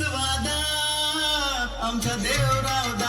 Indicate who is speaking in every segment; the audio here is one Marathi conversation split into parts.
Speaker 1: वादा आमचा देवराव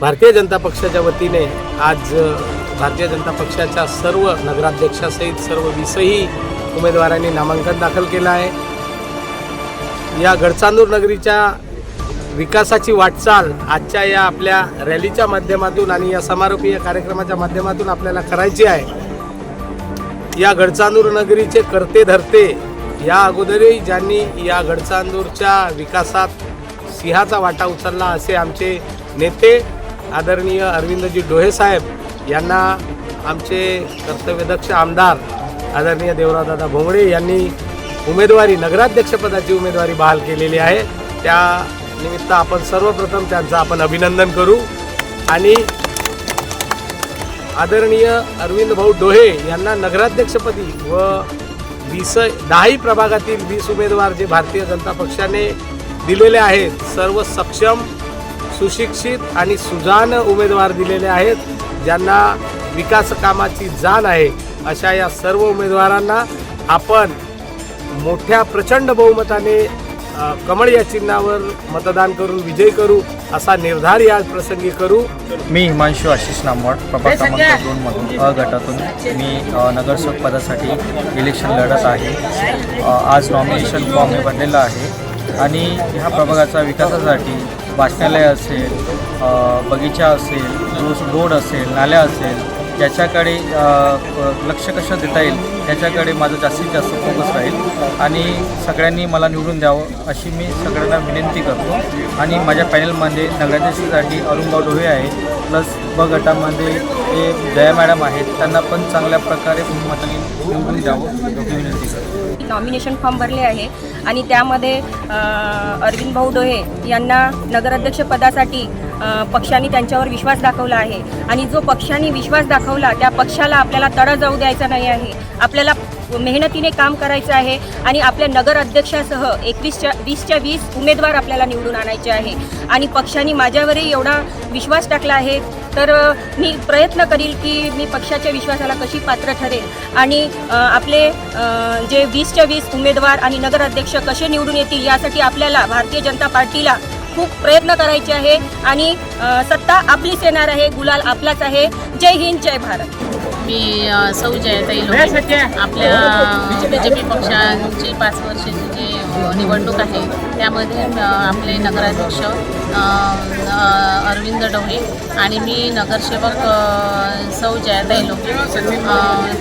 Speaker 2: भारतीय जनता
Speaker 3: पक्षाच्या वतीने आज भारतीय जनता पक्षाच्या सर्व नगराध्यक्षासहित सर्व वीसही उमेदवारांनी नामांकन दाखल केलं आहे. या गडचांदूर नगरीच्या विकासाची वाटचाल आजच्या या आपल्या रॅलीच्या माध्यमातून आणि या समारोपीय कार्यक्रमाच्या माध्यमातून आपल्याला करायची आहे. या गडचांदूर नगरीचे करते धरते या अगोदरही ज्यांनी या गडचांदूरच्या विकासात सिंहाचा वाटा उचलला असे आमचे नेते आदरणीय अरविंदजी डोहे साहेब यांना आमचे कर्तव्यदक्ष आमदार आदरणीय देवरावदादा भोंगडे यांनी उमेदवारी नगराध्यक्षपदाची उमेदवारी बहाल केलेली आहे. त्या निमित्त आपण सर्वप्रथम त्यांचं आपण अभिनंदन करू आणि आदरणीय अरविंद भाऊ डोहे यांना नगराध्यक्षपदी व वीस दहाही प्रभागातील वीस उमेदवार जे भारतीय जनता पक्षाने दिलेले आहेत सर्व सक्षम सुशिक्षित आणि सुजान उमेदवार दिलेले आहेत ज्यांना विकास कामाची जाण आहे अशा या सर्व उमेदवारांना आपण मोठ्या प्रचंड बहुमताने कमळ या चिन्हावर मतदान करून विजय करू असा निर्धार या प्रसंगी करू.
Speaker 4: मी हिमांशू आशिष नामवड प्रभाग क्रमांक दोनमधून अ गटातून. मी नगरसेवक पदासाठी इलेक्शन लढत आहे. आज नॉमिनेशन फॉर्म हे भरलेला आहे. आणि ह्या प्रभागाचा विकासासाठी वाचनालय असेल बगीचा असेल रोड रोड असेल नाल्या असेल याच्याकडे लक्ष कसं देता येईल त्याच्याकडे माझं जास्तीत जास्त फोकस राहील. आणि सगळ्यांनी मला निवडून द्यावं अशी मी सगळ्यांना विनंती करतो. आणि माझ्या पॅनलमध्ये नगराध्यक्षासाठी अरुणगाव डोहे आहे प्लस ब गटामध्ये ते जया मॅडम आहेत त्यांना पण चांगल्या प्रकारे निवडून द्यावं विनंती करतो.
Speaker 5: नॉमिनेशन फॉर्म भरले आहे आणि त्यामध्ये अरविंद भाऊ डोहे यांना नगराध्यक्षपदासाठी अ, पक्षाने त्यांच्यावर विश्वास दाखवला आहे. आणि जो पक्षाने विश्वास दाखवला त्या पक्षाला आपल्याला तडा जाऊ द्यायचा नाही आहे. आपल्याला मेहनतीने काम करायचं आहे आणि आपल्या नगर अध्यक्षासह एकवीसच्या वीसच्या वीस उमेदवार आपल्याला निवडून आणायचे आहे. आणि पक्षाने माझ्यावरही एवढा विश्वास टाकला आहे. तर मी प्रयत्न करील की मी पक्षाच्या विश्वासाला कशी पात्र ठरेल आणि आपले जे वीसच्या वीस उमेदवार आणि नगराध्यक्ष कसे निवडून येतील यासाठी आपल्याला भारतीय जनता पार्टीला खूप प्रयत्न करायचे आहे आणि सत्ता आपलीच येणार आहे गुलाल आपलाच आहे. जय हिंद जय भारत.
Speaker 6: मी सौ जयताई लोके आपल्या बी जे पी पक्षांची पाच वर्षाची जी निवडणूक आहे त्यामध्ये आपले नगराध्यक्ष अरविंद डोळे आणि मी नगरसेवक सौ जयताई लोके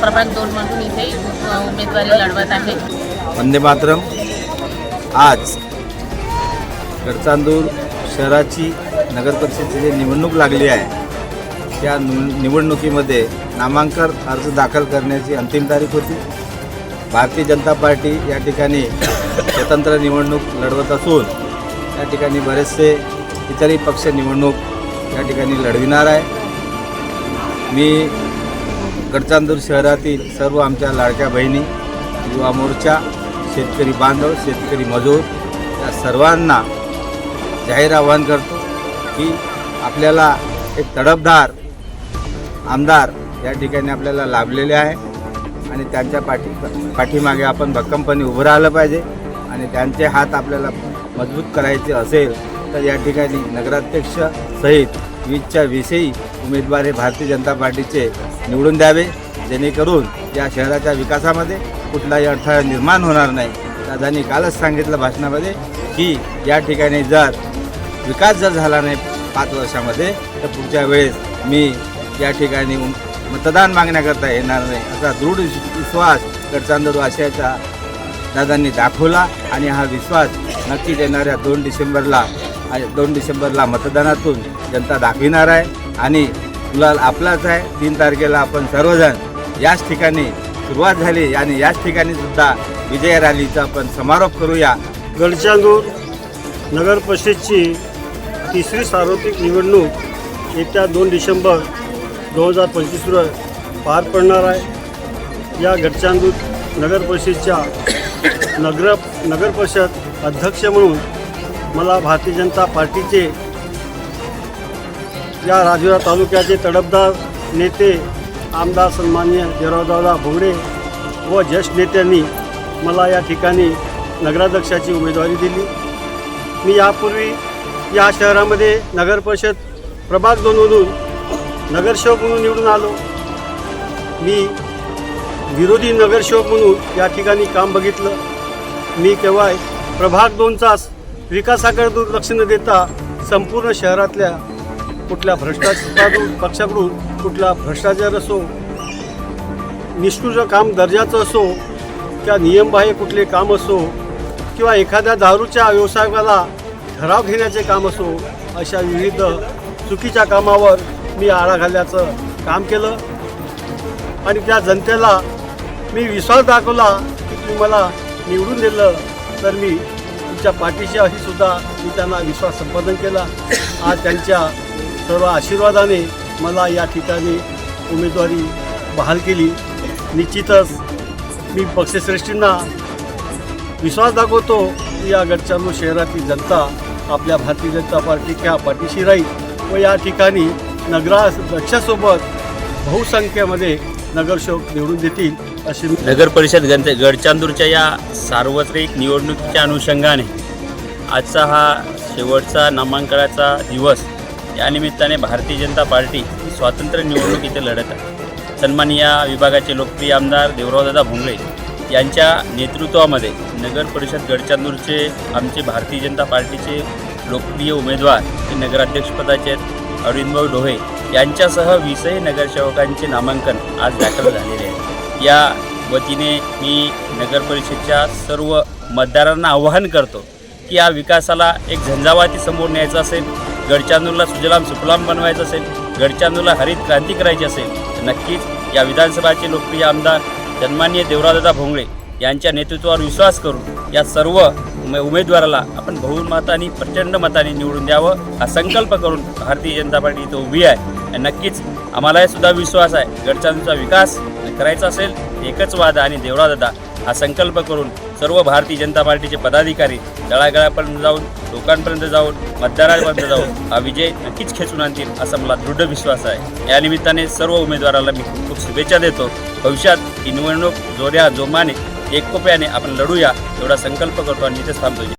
Speaker 6: प्रभाग दोनमधून इथे उमेदवारी लढवत आहे.
Speaker 7: वंदे मातरम. आज गडचांदूर शहराची नगरपरिषदेची जी निवडणूक लागली आहे त्या निव- निवडणुकीमध्ये नामांकन अर्ज दाखल करण्याची अंतिम तारीख होती. भारतीय जनता पार्टी या ठिकाणी स्वतंत्र निवडणूक लढवत असून या ठिकाणी बरेचसे इतरही पक्ष निवडणूक या ठिकाणी लढविणार आहे. मी गडचांदूर शहरातील सर्व आमच्या लाडक्या बहिणी युवा मोर्चा शेतकरी बांधव शेतकरी मजूर या सर्वांना जाहीर आवाहन करतो की आपल्याला एक तडफदार आमदार या ठिकाणी आपल्याला लाभलेले आहे आणि त्यांच्या पाठी पाठीमागे आपण भक्कमपणे उभं राहिलं पाहिजे आणि त्यांचे हात आपल्याला मजबूत करायचे असेल तर या ठिकाणी नगराध्यक्ष सहित वीजच्या विषयी उमेदवार हे भारतीय जनता पार्टीचे निवडून द्यावे जेणेकरून या शहराच्या विकासामध्ये कुठलाही अडथळा निर्माण होणार नाही. दादांनी कालच सांगितलं भाषणामध्ये की या ठिकाणी जर विकास जर झाला नाही पाच वर्षामध्ये तर पुढच्या वेळेस मी या ठिकाणी मतदान मागण्याकरता येणार नाही. असा दृढ विश्वास गडचांदूर वासियाचा दादांनी दाखवला आणि हा विश्वास नक्कीच येणाऱ्या दोन डिसेंबरला आणि दोन डिसेंबरला मतदानातून जनता दाखविणार आहे. आणि गुलाल आपलाच आहे. तीन तारखेला आपण सर्वजण याच ठिकाणी सुरुवात झाली आणि याच ठिकाणी सुद्धा विजय रॅलीचा आपण समारोप करूया.
Speaker 8: गडचांदूर नगर परिषदची तिसरी सार्वत्रिक निवडणूक येत्या दोन डिसेंबर दोन हजार पंचवीसवर पार पडणार आहे. या गडचांदूर नगर परिषदच्या नगर नगर परिषद अध्यक्ष म्हणून मला भारतीय जनता पार्टीचे या राजुरा तालुक्याचे तडफदार नेते आमदार सन्मान्य जयरावदादा भोंगडे व ज्येष्ठ नेत्यांनी मला या ठिकाणी नगराध्यक्षाची उमेदवारी दिली. मी यापूर्वी या शहरामध्ये नगर परिषद प्रभाग दोनमधून नगरसेवक म्हणून निवडून आलो. मी विरोधी नगरसेवक म्हणून या ठिकाणी काम बघितलं. मी केव्हा प्रभाग दोनचाच विकासाकडे दुर्लक्ष न देता संपूर्ण शहरातल्या कुठल्या भ्रष्टाचार पक्षाकडून कुठला भ्रष्टाचार असो निष्ठुर काम दर्जाचं असो त्या नियमबाह्य कुठले काम असो किंवा एखाद्या दारूच्या व्यवसायाला ठराव घेण्याचे काम असो अशा विविध चुकीच्या कामावर मी आळा घालण्याचं काम केलं. आणि त्या जनतेला मी विश्वास दाखवला की तुम्ही मला निवडून दिलं तर मी तुमच्या पाठीशी अशी सुद्धा मी त्यांना विश्वास संपादन केला. आज त्यांच्या सर्व आशीर्वादाने मला या ठिकाणी उमेदवारी बहाल केली. निश्चितच मी पक्षश्रेष्ठींना विश्वास दाखवतो की या गडचांदूर शहरातील जनता आपल्या भारतीय जनता पार्टीच्या पाठीशी राहील व या ठिकाणी नगराध्यक्षासोबत बहुसंख्येमध्ये नगरसेवक निवडून देतील अशी
Speaker 9: नगर परिषद गणते गडचांदूरच्या या सार्वत्रिक निवडणुकीच्या अनुषंगाने आजचा हा शेवटचा नामांकनाचा दिवस या निमित्ताने भारतीय जनता पार्टी स्वातंत्र्य निवडणूक इथे लढत आहे. सन्मान या विभागाचे लोकप्रिय आमदार देवरावदादा भोंगळे यांच्या नेतृत्वामध्ये नगर परिषद गडचांदूरचे आमचे भारतीय जनता पार्टीचे लोकप्रिय उमेदवार हे नगराध्यक्षपदाचे आहेत अरविंदभाऊ डोहे यांच्यासह वीसही नगरसेवकांचे नामांकन आज दाखल झालेले आहे या वतीने मी नगर परिषदच्या सर्व मतदारांना आवाहन करतो की या विकासाला एक झंझावाती समोर न्यायचा असेल गडचांदूरला सुजलाम सुफलाम बनवायचं असेल गडचांदूरला हरित क्रांती करायची असेल नक्कीच या विधानसभाचे लोकप्रिय आमदार सन्माननीय देवराजदा भोंगळे यांच्या नेतृत्वावर विश्वास करून या सर्व उमे उमेदवाराला आपण बहुमताने प्रचंड मताने निवडून द्यावं हा संकल्प करून भारतीय जनता पार्टी इथं उभी आहे. आणि नक्कीच आम्हालाही सुद्धा विश्वास आहे. गडचांचा विकास करायचा असेल एकच वादा आणि देवळा हा संकल्प करून सर्व भारतीय जनता पार्टीचे पदाधिकारी तळागाळापर्यंत जाऊन लोकांपर्यंत जाऊन मतदारांपर्यंत जाऊन हा विजय नक्कीच खेचून आणतील असा मला दृढ विश्वास आहे. या निमित्ताने सर्व उमेदवाराला मी खूप खूप शुभेच्छा देतो. भविष्यात ही निवडणूक जोऱ्या जोमाने एकोप्याने आपण लढूया एवढा संकल्प करतो आणि तिथेच थांबतो.